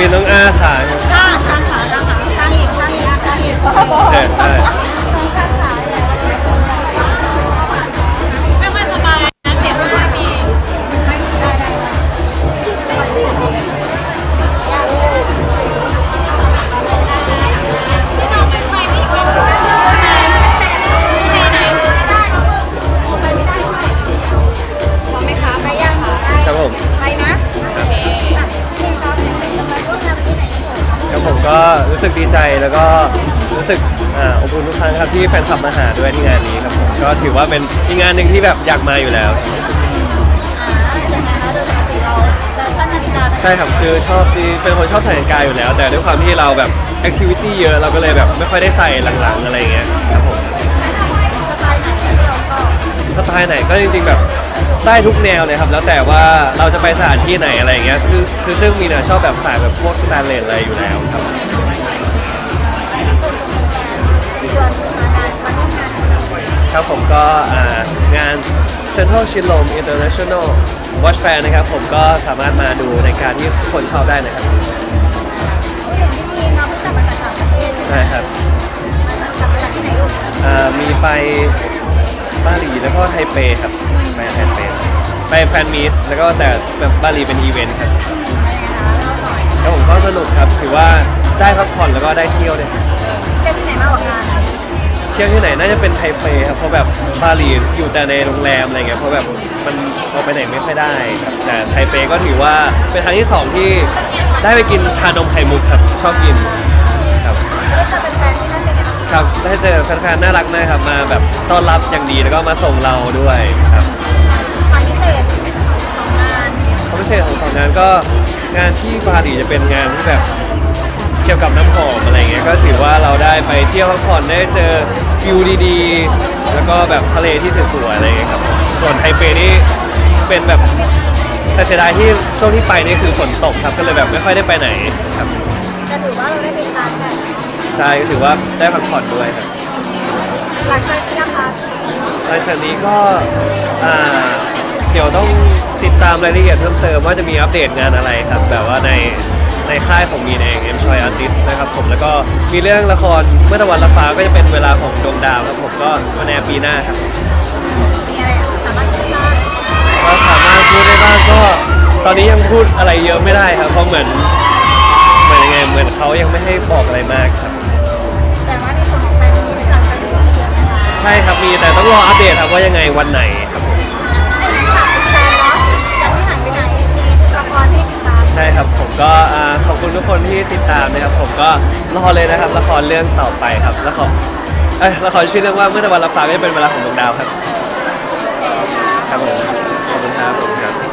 มีน้องอาขาย ถ้างขาข้างขา ก็รู้สึกดีใจแล้วก็รู้สึกอ่าอบอุ่นทุกครั้งครับที่แฟนคลับมาหาด้วยที่งานนี้ครับผมก็ถือว่าเป็นอีกงานหนึ่งที่แบบอยากมาอยู่แล้ว ใช่ครับคือชอบที่เป็นคนชอบใส่นาฬิกาอยู่แล้ว แต่ด้วยความที่เราแบบแอคทิวิตี้เยอะเราก็เลยแบบไม่ค่อยได้ใส่หลังๆอะไรอย่างเงี้ยครับผมสไตล์ไหนก็จริงๆแบบ ได้ทุกแนวเลยครับ แล้วแต่ว่าเราจะไปสถานที่ไหนอะไรอย่างเงี้ยคือคือซึ่งมีนะชอบแบบสายแบบพวกสแตนเลสอะไรอยู่แล้วครับ ครับผมก็อ่างาน Central Shilom International Watch Fair นะครับ ผมก็สามารถมาดูในการที่ทุกคนชอบได้นะครับใช่ครับอ่ามีไป บาหลีแล้วก็ไทเปครับไปไทเปไปแฟนมีตแล้วก็แต่แบบบาหลีเป็นอีเวนต์ครับแล้วผมก็สนุกครับถือว่าได้พักผ่อนแล้วก็ได้เที่ยวด้วยครับเที่ยวที่ไหนน่าจะเป็นไทเปครับเพราะแบบบาหลีอยู่แต่ในโรงแรมอะไรเงี้ยเพราะแบบมันออกไปไหนไม่ค่อยได้ครับแต่ไทเปก็ถือว่าเป็นครั้งที่สองที่ได้ไปกินชานมไข่มุกครับชอบกินครับ ครับได้เจอแฟนๆน่ารักมากครับมาแบบต้อนรับอย่างดีแล้วก็มาส่งเราด้วยครับความพิเศษของสองงานก็งานที่บาหลีจะเป็นงานที่แบบเกี่ยวกับน้ำหอมอะไรเงี้ยก็ถือว่าเราได้ไปเที่ยวพักผ่อนได้เจอวิวดีๆ แล้วก็แบบทะเลที่สวยๆอะไรเงี้ยครับผมส่วนไทเปนี่เป็นแบบแต่เสียดายที่ช่วงที่ไปนี่คือฝนตกครับก็เลยแบบไม่ค่อยได้ไปไหนครับ ใช่ก็ถือว่าได้พักผ่อนด้วยครับหลังจากนี้ก็อ่าเดี๋ยวต้องติดตามรายละเอียดเพิ่มเติมว่าจะมีอัปเดตงานอะไรครับแบบว่าในในค่ายของมีนเอง M Choi Artist นะครับผมแล้วก็มีเรื่องละครเมื่อตะวันละฟ้าก็จะเป็นเวลาของดวงดาวครับผมก็วันแอร์ปีหน้าครับก็สามารถพูดได้บ้างก็ตอนนี้ยังพูดอะไรเยอะไม่ได้ครับเพราะเหมือนเหมือนยังไงเหมือนเขายังไม่ให้บอกอะไรมากครับ ใช่ครับมีแต่ต้องรออัปเดตครับว่ายังไงวันไหนครับใช่ครับผมก็ขอบคุณทุกคนที่ติดตามนะครับ ผมก็รอเลยนะครับละครเรื่องต่อไปครับละครเอ้ละครชื่อเรื่องว่าเมื่อตะวันรับฟ้าไม่เป็นเวลาของดวงดาวครับ ครับผมขอบคุณครับผมครับ